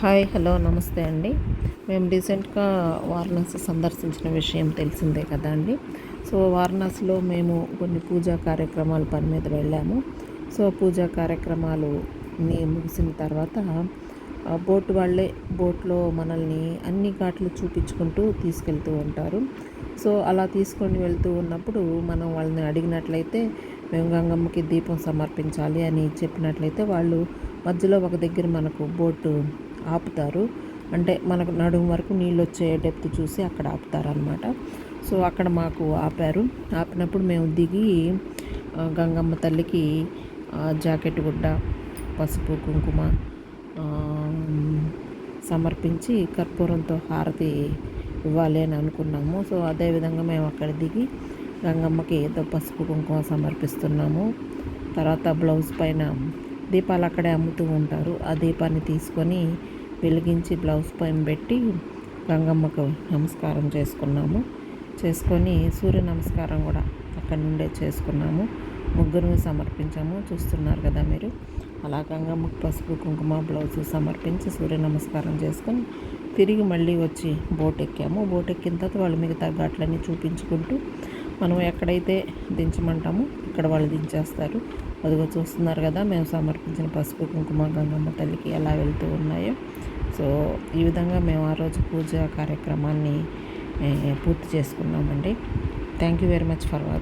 Hi hello నమస్తే అండి. మేము రీసెంట్గా వారణాసి సందర్శించిన విషయం తెలిసిందే కదా అండి. సో వారణాసిలో మేము కొన్ని పూజా కార్యక్రమాల పని మీద వెళ్ళాము. సో పూజా కార్యక్రమాలు ముగిసిన తర్వాత బోట్ వాళ్ళే బోట్లో మనల్ని అన్ని ఘాట్లు చూపించుకుంటూ తీసుకెళ్తూ ఉంటారు. సో అలా తీసుకొని వెళ్తూ ఉన్నప్పుడు మనం వాళ్ళని అడిగినట్లయితే మేము గంగమ్మకి దీపం సమర్పించాలి అని చెప్పినట్లయితే వాళ్ళు మధ్యలో ఒక దగ్గర మనకు బోటు ఆపుతారు. అంటే మనకు నడుము వరకు నీళ్ళు వచ్చే డెప్త్ చూసి అక్కడ ఆపుతారనమాట సో అక్కడ మాకు ఆపారు. ఆపినప్పుడు మేము దిగి గంగమ్మ తల్లికి జాకెట్ గుడ్డ పసుపు కుంకుమ సమర్పించి కర్పూరంతో హారతి ఇవ్వాలి అని అనుకున్నాము. సో అదేవిధంగా మేము అక్కడ దిగి గంగమ్మకి ఏదో పసుపు కుంకుమ సమర్పిస్తున్నాము. తర్వాత బ్లౌజ్ పైన దీపాలు అక్కడే అమ్ముతూ ఉంటారు. ఆ దీపాన్ని తీసుకొని వెలిగించి బ్లౌజ్ పైన పెట్టి గంగమ్మకు నమస్కారం చేసుకున్నాము. చేసుకొని సూర్య నమస్కారం కూడా అక్కడి నుండే చేసుకున్నాము. ముగ్గురు సమర్పించాము. చూస్తున్నారు కదా మీరు? అలా గంగమ్మకు పసుపు కుంకుమ బ్లౌజ్ సమర్పించి సూర్య నమస్కారం చేసుకొని తిరిగి మళ్ళీ వచ్చి బోట్ ఎక్కాము బోట్ ఎక్కిన తర్వాత వాళ్ళు మిగతా ఘాట్లన్నీ చూపించుకుంటూ మనం ఎక్కడైతే దించమంటామో అక్కడ వాళ్ళు దించేస్తారు. అదిగో చూస్తున్నారు కదా మేము సమర్పించిన పసుపు కుంకుమ గంగమ్మ తల్లికి ఎలా వెళ్తూ ఉన్నాయో. సో ఈ విధంగా మేము ఆ రోజు పూజ కార్యక్రమాన్ని పూర్తి చేసుకున్నామండి. Thank you very much for watching